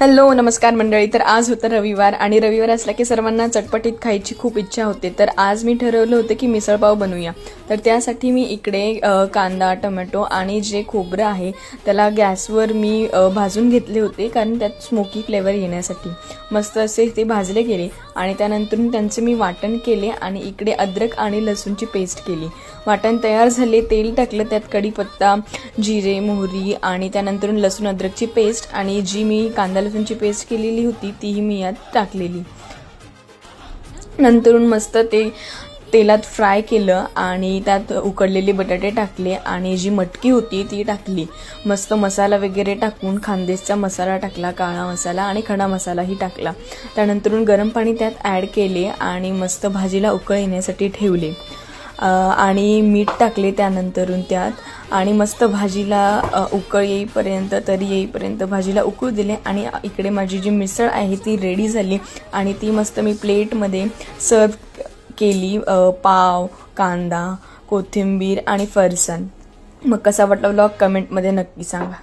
Hello नमस्कार मंडळी. तर आज होतं रविवार आणि रविवार असला की सर्वांना चटपटीत खायची खूप इच्छा होते. तर आज मी ठरवलं होतं की मिसळपाव बनवूया. तर त्यासाठी मी इकडे कांदा टोमॅटो आणि जे खोबरं आहे त्याला गॅसवर मी भाजून घेतले होते कारण त्यात स्मोकी फ्लेवर येण्यासाठी. मस्त असे ते भाजले गेले आणि त्यानंतर त्यांचे मी वाटण केले आणि इकडे अद्रक आणि लसूणची पेस्ट केली. वाटण तयार झाले तेल टाकलं त्यात कढीपत्ता जिरे मोहरी आणि त्यानंतर लसूण अद्रकची पेस्ट आणि जी मी कांदा लसूणची पेस्ट केलेली होती तीही मी यात टाकलेली. नंतरून मस्त ते तेलात फ्राय केलं आणि त्यात उकडलेले बटाटे टाकले आणि जी मटकी होती ती टाकली. मस्त मसाला वगैरे टाकून खानदेशचा मसाला टाकला काळा मसाला आणि खडा मसालाही टाकला. त्यानंतरून गरम पाणी त्यात ॲड केले आणि मस्त भाजीला उकळ येण्यासाठी ठेवले. आणि मीठ टाकले त्यानंतरून त्यात. आणि मस्त भाजीला उकळ येईपर्यंत तरी येईपर्यंत भाजीला उकळू दिले. आणि इकडे माझी जी मिसळ आहे ती रेडी झाली. आणि ती मस्त मी प्लेटमध्ये सर्व केली पाव कांदा कोथिंबीर आणि फरसाण. मग कसा वाटला व्लॉग कमेंटमध्ये नक्की सांगा.